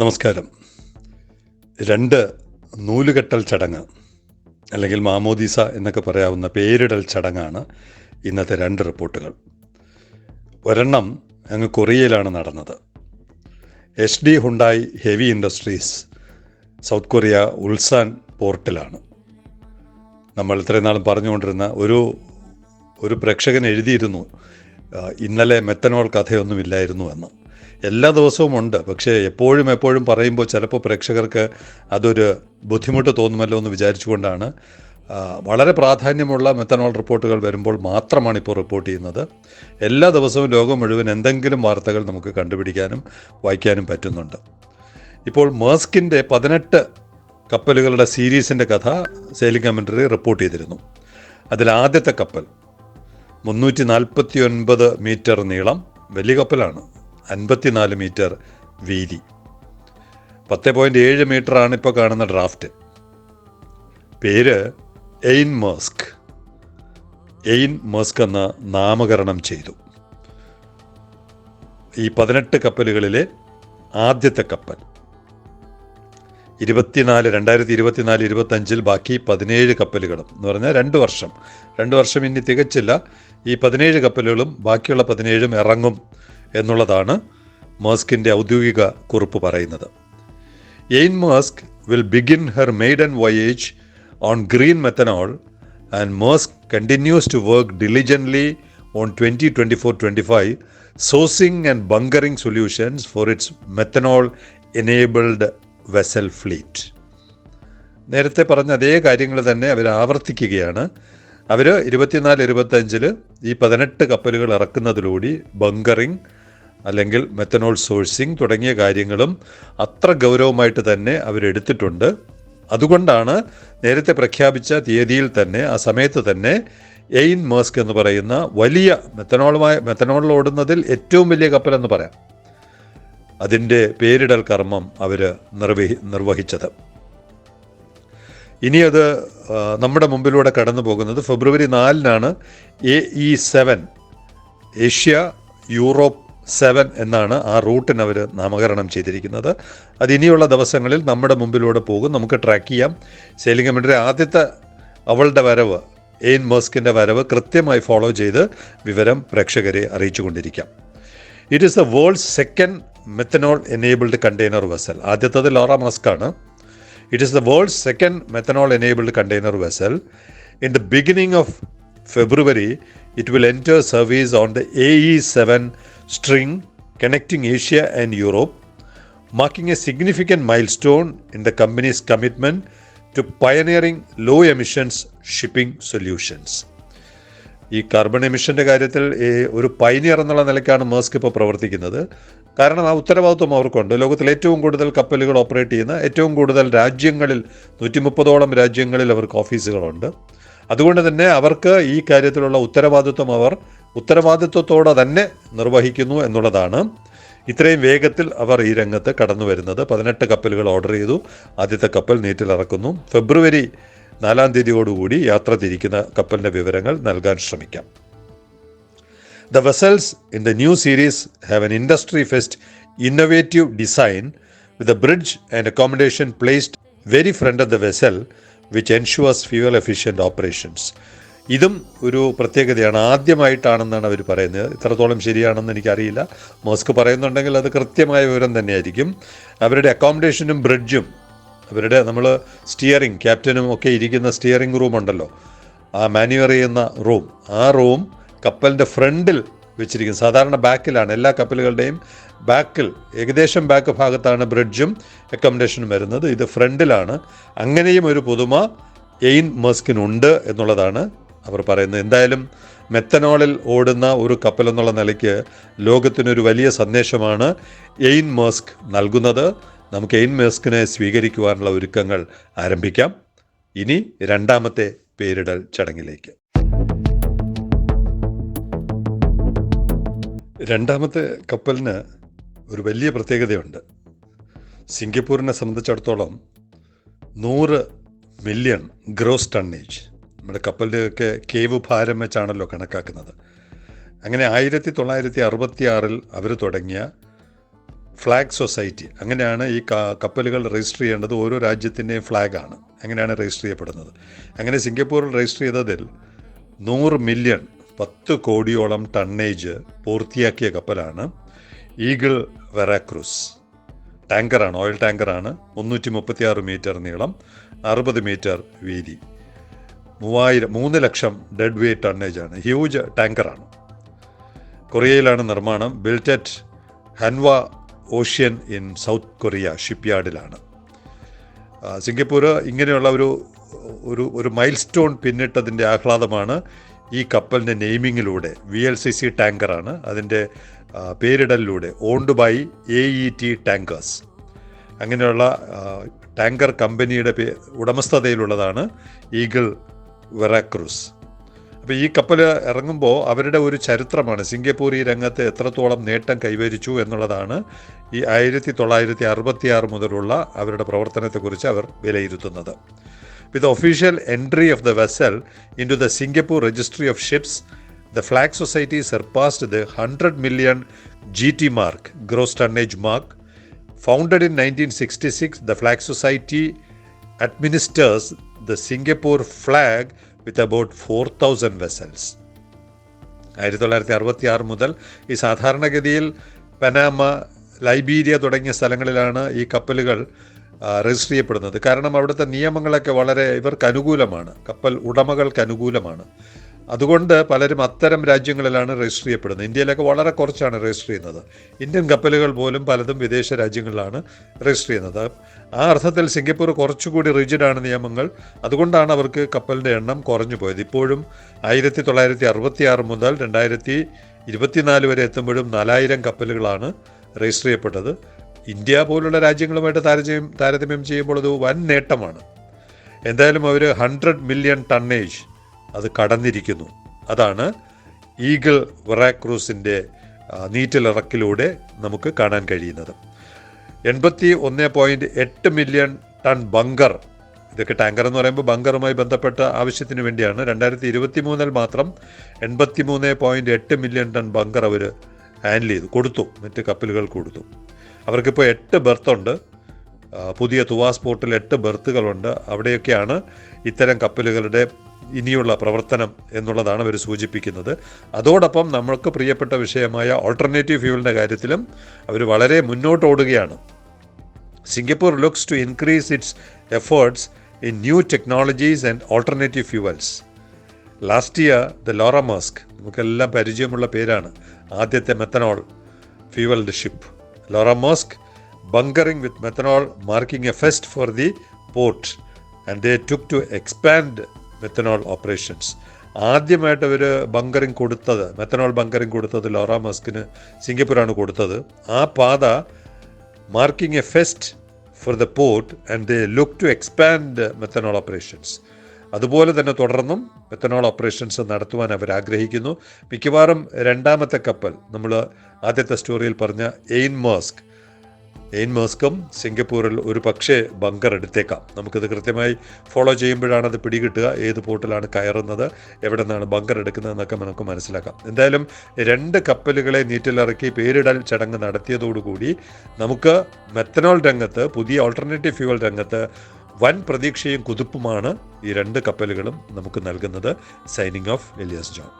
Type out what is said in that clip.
നമസ്കാരം. രണ്ട് നൂലുകെട്ടൽ ചടങ്ങ് അല്ലെങ്കിൽ മാമോദീസ എന്നൊക്കെ പറയാവുന്ന പേരിടൽ ചടങ്ങാണ് ഇന്നത്തെ രണ്ട് റിപ്പോർട്ടുകൾ. ഒരെണ്ണം അങ്ങ് കൊറിയയിലാണ് നടന്നത്. H D Hyundai Heavy Industries South Korea Ulsan പോർട്ടിലാണ്. നമ്മൾ ഇത്രയും നാളും പറഞ്ഞുകൊണ്ടിരുന്ന ഒരു ഒരു പ്രേക്ഷകൻ എഴുതിയിരുന്നു ഇന്നലെ മെത്തനോൾ കഥയൊന്നുമില്ലായിരുന്നു എന്ന്. എല്ലാ ദിവസവും ഉണ്ട്. പക്ഷേ എപ്പോഴും എപ്പോഴും പറയുമ്പോൾ ചിലപ്പോൾ പ്രേക്ഷകർക്ക് അതൊരു ബുദ്ധിമുട്ട് തോന്നുമല്ലോ എന്ന് വിചാരിച്ചുകൊണ്ടാണ്. വളരെ പ്രാധാന്യമുള്ള മെത്തനോൾ റിപ്പോർട്ടുകൾ വരുമ്പോൾ മാത്രമാണ് ഇപ്പോൾ റിപ്പോർട്ട് ചെയ്യുന്നത്. എല്ലാ ദിവസവും ലോകം മുഴുവൻ എന്തെങ്കിലും വാർത്തകൾ നമുക്ക് കണ്ടുപിടിക്കാനും വായിക്കാനും പറ്റുന്നുണ്ട്. ഇപ്പോൾ മേസ്കിന്റെ പതിനെട്ട് കപ്പലുകളുടെ സീരീസിന്റെ കഥ സെയിലിംഗ് കമന്ററി റിപ്പോർട്ട് ചെയ്തിരുന്നു. അതിൽ ആദ്യത്തെ കപ്പൽ മുന്നൂറ്റി നാൽപ്പത്തി ഒൻപത് മീറ്റർ നീളം വലിയ കപ്പലാണ്. അൻപത്തിനാല് മീറ്റർ വീതി. പത്ത് പോയിന്റ് ഏഴ് മീറ്ററാണ് ഇപ്പോൾ കാണുന്ന ഡ്രാഫ്റ്റ് പേര് എയിൻ മസ്ക്. എയിൻ മസ്ക് എന്ന് നാമകരണം ചെയ്തു. ഈ പതിനെട്ട് കപ്പലുകളിലെ ആദ്യത്തെ കപ്പൽ. ഇരുപത്തിനാല് രണ്ടായിരത്തി ഇരുപത്തിനാല് ഇരുപത്തഞ്ചിൽ ബാക്കി പതിനേഴ് കപ്പലുകളും എന്ന് പറഞ്ഞാൽ രണ്ട് വർഷം. രണ്ട് വർഷം ഇനി തികച്ചില്ല. ഈ പതിനേഴ് കപ്പലുകളും ബാക്കിയുള്ള പതിനേഴും ഇറങ്ങും. എന്നുള്ളതാണ് മേസ്കിന്റെ ഔദ്യോഗിക കുറിപ്പ് പറയുന്നത്. Ane Maersk will begin her maiden voyage on green methanol and Maersk continues to work diligently on twenty twenty four twenty five sourcing and bunkering solutions for its methanol enabled vessel fleet നേരത്തെ പറഞ്ഞ അതേ കാര്യങ്ങൾ തന്നെ അവർ ആവർത്തിക്കുകയാണ്. അവർ ഇരുപത്തിനാല് ഇരുപത്തഞ്ചിൽ ഈ പതിനെട്ട് കപ്പലുകൾ ഇറക്കുന്നതിലൂടെ ബങ്കറിംഗ് അല്ലെങ്കിൽ മെത്തനോൾ സോഴ്സിങ് തുടങ്ങിയ കാര്യങ്ങളും അത്ര ഗൗരവമായിട്ട് തന്നെ അവരെടുത്തിട്ടുണ്ട്. അതുകൊണ്ടാണ് നേരത്തെ പ്രഖ്യാപിച്ച തീയതിയിൽ തന്നെ ആ സമയത്ത് തന്നെ എയിൻ മേസ്ക് എന്ന് പറയുന്ന വലിയ മെത്തനോളുമായി മെത്തനോളിൽ ഓടുന്നതിൽ ഏറ്റവും വലിയ കപ്പൽ എന്ന് പറയാം. അതിന്റെ പേരിടൽ കർമ്മം അവർ നിർവഹി നിർവഹിച്ചത്. ഇനി അത് നമ്മുടെ മുമ്പിലൂടെ കടന്നു പോകുന്നത് ഫെബ്രുവരി നാലിനാണ് A E seven Asia Europe seven എന്നാണ് ആ റൂട്ടിന് അവർ നാമകരണം ചെയ്തിരിക്കുന്നത്. അത് ഇനിയുള്ള ദിവസങ്ങളിൽ നമ്മുടെ മുമ്പിലൂടെ പോകും. നമുക്ക് ട്രാക്ക് ചെയ്യാം. കമ്മിറ്റിയുടെ ആദ്യത്തെ അവളുടെ വരവ് എയിൻ മോസ്കിന്റെ വരവ് കൃത്യമായി ഫോളോ ചെയ്ത് വിവരം പ്രേക്ഷകരെ അറിയിച്ചുകൊണ്ടിരിക്കാം. It is the world second methanol enabled container vessel ആദ്യത്തത് Laura മസ്കാണ് it is the world second methanol enabled container vessel in the beginning of February it will enter service on the A E seven string connecting Asia and Europe marking a significant milestone in the company's commitment to pioneering low emissions shipping solutions. ഈ carbon എമിഷന്റെ കാര്യത്തിൽ ഒരു pioneer എന്നുള്ള നിലയ്ക്കാണ് Maersk ഇപ്പോൾ പ്രവർത്തിക്കുന്നത്. കാരണം ആ ഉത്തരവാദിത്വം അവർക്കുണ്ട്. ലോകത്തിൽ ഏറ്റവും കൂടുതൽ കപ്പലുകൾ ഓപ്പറേറ്റ് ചെയ്യുന്ന ഏറ്റവും കൂടുതൽ രാജ്യങ്ങളിൽ നൂറ്റി മുപ്പതോളം രാജ്യങ്ങളിൽ അവർക്ക് ഓഫീസുകളുണ്ട് അതുകൊണ്ട് തന്നെ അവർക്ക് ഈ കാര്യത്തിലുള്ള ഉത്തരവാദിത്വം അവർ ഉത്തരവാദിത്വത്തോടെ തന്നെ നിർവഹിക്കുന്നു എന്നുള്ളതാണ് ഇത്രയും വേഗത്തിൽ അവർ ഈ രംഗത്ത് കടന്നു വരുന്നത് പതിനെട്ട് കപ്പലുകൾ ഓർഡർ ചെയ്തു ആദ്യത്തെ കപ്പൽ നീറ്റിലിറക്കുന്നു ഫെബ്രുവരി നാലാം തീയതിയോടുകൂടി യാത്ര തിരിക്കുന്ന കപ്പലിന്റെ വിവരങ്ങൾ നൽകാൻ ശ്രമിക്കാം The vessels in the new series have an industry first innovative design with a bridge and accommodation placed very front of the vessel which ensures fuel efficient operations. ഇതും ഒരു പ്രത്യേകതയാണ്. ആദ്യമായിട്ടാണെന്നാണ് അവർ പറയുന്നത്. ഇത്രത്തോളം ശരിയാണെന്ന് എനിക്കറിയില്ല. മോസ്ക് പറയുന്നുണ്ടെങ്കിൽ അത് കൃത്യമായ വിവരം തന്നെയായിരിക്കും. അവരുടെ അക്കോമഡേഷനും ബ്രിഡ്ജും അവരുടെ നമ്മൾ സ്റ്റിയറിംഗ് ക്യാപ്റ്റനും ഒക്കെ ഇരിക്കുന്ന സ്റ്റിയറിംഗ് റൂം ഉണ്ടല്ലോ. ആ മാനുവർ ചെയ്യുന്ന റൂം ആ റൂം കപ്പലിന്റെ ഫ്രണ്ടിൽ വെച്ചിരിക്കും സാധാരണ ബാക്കിലാണ് എല്ലാ കപ്പലുകളുടെയും ബാക്കിൽ ഏകദേശം ബാക്ക് ഭാഗത്താണ് ബ്രിഡ്ജും അക്കോമഡേഷനും വരുന്നത്. ഇത് ഫ്രണ്ടിലാണ്. അങ്ങനെയും ഒരു പുതുമ എയിൻ മസ്കിനുണ്ട് എന്നുള്ളതാണ് അവർ പറയുന്നത് എന്തായാലും മെത്തനോളിൽ ഓടുന്ന ഒരു കപ്പൽ എന്നുള്ള നിലയ്ക്ക് ലോകത്തിനൊരു വലിയ സന്ദേശമാണ് എയിൻ മേസ്ക് നൽകുന്നത്. നമുക്ക് എയിൻ മേസ്കിനെ സ്വീകരിക്കുവാനുള്ള ഒരുക്കങ്ങൾ ആരംഭിക്കാം. ഇനി രണ്ടാമത്തെ പേരിടൽ ചടങ്ങിലേക്ക്. രണ്ടാമത്തെ കപ്പലിന് ഒരു വലിയ പ്രത്യേകതയുണ്ട്. സിംഗപ്പൂരിനെ സംബന്ധിച്ചിടത്തോളം നൂറ് മില്യൺ ഗ്രോസ് ടണ്ണേജ് നമ്മുടെ കപ്പലിന്റെയൊക്കെ കേവ് ഭാരം വെച്ചാണല്ലോ കണക്കാക്കുന്നത്. അങ്ങനെ ആയിരത്തി തൊള്ളായിരത്തി അറുപത്തി ആറിൽ അവർ തുടങ്ങിയ ഫ്ലാഗ് സൊസൈറ്റി അങ്ങനെയാണ് ഈ കപ്പലുകൾ രജിസ്റ്റർ ചെയ്യേണ്ടത്. ഓരോ രാജ്യത്തിന്റെയും ഫ്ലാഗാണ് അങ്ങനെയാണ് രജിസ്റ്റർ ചെയ്യപ്പെടുന്നത്. അങ്ങനെ സിംഗപ്പൂരിൽ രജിസ്റ്റർ ചെയ്തതിൽ നൂറ് മില്യൺ പത്ത് കോടിയോളം ടണ്ണേജ് പൂർത്തിയാക്കിയ കപ്പലാണ് ഈഗിൾ വെറാക്രൂസ് ടാങ്കറാണ് ഓയിൽ ടാങ്കറാണ്. മുന്നൂറ്റി മുപ്പത്തിയാറ് മീറ്റർ നീളം അറുപത് മീറ്റർ വീതി. മൂവായിരം മൂന്ന് ലക്ഷം ഡെഡ് വെയ്റ്റ് ആണ്. ഹ്യൂജ് ടാങ്കറാണ് കൊറിയയിലാണ് നിർമ്മാണം. Built at Hanwha Ocean in South Korea ഷിപ്പ്യാർഡിലാണ് യാർഡിലാണ് സിംഗപ്പൂർ ഇങ്ങനെയുള്ള ഒരു ഒരു ഒരു മൈൽ സ്റ്റോൺ പിന്നിട്ടതിന്റെ ആഹ്ലാദമാണ് ഈ കപ്പലിന്റെ നെയിമിങ്ങിലൂടെ വി എൽ സി സി ടാങ്കറാണ് അതിന്റെ പേരിടലിലൂടെ owned by A E T tankers അങ്ങനെയുള്ള ടാങ്കർ കമ്പനിയുടെ ഉടമസ്ഥതയിലുള്ളതാണ് ഈഗിൾ വെറാക്രൂസ്. അപ്പോൾ ഈ കപ്പൽ ഇറങ്ങുമ്പോൾ അവരുടെ ഒരു ചരിത്രമാണ്. സിംഗപ്പൂർ ഈ രംഗത്ത് എത്രത്തോളം നേട്ടം കൈവരിച്ചു എന്നുള്ളതാണ് ഈ ആയിരത്തി തൊള്ളായിരത്തി അറുപത്തി ആറ് മുതലുള്ള അവരുടെ പ്രവർത്തനത്തെക്കുറിച്ച് അവർ വിലയിരുത്തുന്നത്. With official entry of the vessel into the Singapore registry of ships the flag society surpassed the hundred million G T mark gross tonnage mark Founded in 1966, the Flag Society administers the Singapore flag with about 4,000 vessels. ആയിരത്തി തൊള്ളായിരത്തി അറുപത്തി ആറ് മുതൽ ഈ സാധാരണഗതിയിൽ Panama Liberia തുടങ്ങിയ സ്ഥലങ്ങളിലാണ് ഈ കപ്പലുകൾ രജിസ്റ്റർ ചെയ്യപ്പെടുന്നത്. കാരണം അവിടുത്തെ നിയമങ്ങളൊക്കെ വളരെ ഇവർക്ക് അനുകൂലമാണ്. കപ്പൽ ഉടമകൾക്ക് അനുകൂലമാണ്. അതുകൊണ്ട് പലരും അത്തരം രാജ്യങ്ങളിലാണ് രജിസ്റ്റർ ചെയ്യപ്പെടുന്നത്. ഇന്ത്യയിലൊക്കെ വളരെ കുറച്ചാണ് രജിസ്റ്റർ ചെയ്യുന്നത്. ഇന്ത്യൻ കപ്പലുകൾ പോലും പലതും വിദേശ രാജ്യങ്ങളിലാണ് രജിസ്റ്റർ ചെയ്യുന്നത്. ആ അർത്ഥത്തിൽ സിംഗപ്പൂർ കുറച്ചുകൂടി റിജിഡാണ് നിയമങ്ങൾ. അതുകൊണ്ടാണ് അവർക്ക് കപ്പലിന്റെ എണ്ണം കുറഞ്ഞു പോയത്. ഇപ്പോഴും ആയിരത്തി തൊള്ളായിരത്തി അറുപത്തി ആറ് മുതൽ രണ്ടായിരത്തി ഇരുപത്തിനാല് വരെ എത്തുമ്പോഴും നാലായിരം കപ്പലുകളാണ് രജിസ്റ്റർ ചെയ്യപ്പെട്ടത്. ഇന്ത്യ പോലുള്ള രാജ്യങ്ങളുമായിട്ട് താരതമ്യം താരതമ്യം ചെയ്യുമ്പോൾ അത് വൻ നേട്ടമാണ്. എന്തായാലും അവർ ഹൺഡ്രഡ് മില്യൺ ടണ്ണേജ് അത് കടന്നിരിക്കുന്നു. അതാണ് ഈഗിൾ വെറാക്രൂസിന്റെ നീറ്റിലിറക്കിലൂടെ നമുക്ക് കാണാൻ കഴിയുന്നത്. എൺപത്തി ഒന്ന് പോയിന്റ് എട്ട് മില്യൺ ടൺ ബങ്കർ ഇതൊക്കെ ടാങ്കർ എന്ന് പറയുമ്പോൾ ബങ്കറുമായി ബന്ധപ്പെട്ട ആവശ്യത്തിന് വേണ്ടിയാണ്. രണ്ടായിരത്തി ഇരുപത്തി മൂന്നിൽ മാത്രം എൺപത്തി മൂന്ന് പോയിന്റ് എട്ട് മില്യൺ ടൺ ബങ്കർ അവർ ഹാൻഡിൽ ചെയ്തു കൊടുത്തു മറ്റ് കപ്പലുകൾ കൊടുത്തു. അവർക്കിപ്പോൾ എട്ട് ബെർത്തുണ്ട്. പുതിയ തുവാസ് പോർട്ടിൽ എട്ട് ബെർത്തുകളുണ്ട്. അവിടെയൊക്കെയാണ് ഇത്തരം കപ്പലുകളുടെ ഇനിയുള്ള പ്രവർത്തനം എന്നുള്ളതാണ് അവർ സൂചിപ്പിക്കുന്നത്. അതോടൊപ്പം നമ്മൾക്ക് പ്രിയപ്പെട്ട വിഷയമായ ഓൾട്ടർനേറ്റീവ് ഫ്യൂവലിന്റെ കാര്യത്തിലും അവർ വളരെ മുന്നോട്ട് ഓടുകയാണ് Singapore looks to increase its efforts in new technologies and alternative fuels last year the Laura Maersk നമുക്കെല്ലാം പരിചയമുള്ള പേരാണ് ആദ്യത്തെ methanol fuelled ship Laura Maersk bunkering with methanol marking a first for the port and they took to expand methanol operations ആദ്യമായിട്ട് അവർ bunkering കൊടുത്തത് methanol bunkering കൊടുത്തത് Laura മസ്കിന് സിംഗപ്പൂരാണ് കൊടുത്തത്. ആ പാത marking a first for the port and they look to expand methanol operations. അതുപോലെ തന്നെ തുടർന്നും മെത്തനോൾ ഓപ്പറേഷൻസ് നടത്തുവാൻ അവർ ആഗ്രഹിക്കുന്നു. മിക്കവാറും രണ്ടാമത്തെ കപ്പൽ നമ്മൾ ആദ്യത്തെ സ്റ്റോറിയിൽ പറഞ്ഞ എയിൻ മാസ്ക് എയിൻ മാസ്കും സിംഗപ്പൂരിൽ ഒരു പക്ഷേ ബങ്കർ എടുത്തേക്കാം. നമുക്കിത് കൃത്യമായി ഫോളോ ചെയ്യുമ്പോഴാണ് അത് പിടികിട്ടുക. ഏത് പോർട്ടിലാണ് കയറുന്നത് എവിടെ നിന്നാണ് ബങ്കർ എടുക്കുന്നതെന്നൊക്കെ നമുക്ക് മനസ്സിലാക്കാം. എന്തായാലും രണ്ട് കപ്പലുകളെ നീറ്റിലിറക്കി പേരിടൽ ചടങ്ങ് നടത്തിയതോടുകൂടി നമുക്ക് മെത്തനോൾ രംഗത്ത് പുതിയ ഓൾട്ടർനേറ്റീവ് ഫ്യൂവൽ രംഗത്ത് വൻ പ്രതീക്ഷയും കുതിപ്പുമാണ് ഈ രണ്ട് കപ്പലുകളും നമുക്ക് നൽകുന്നത്. Signing off Elias John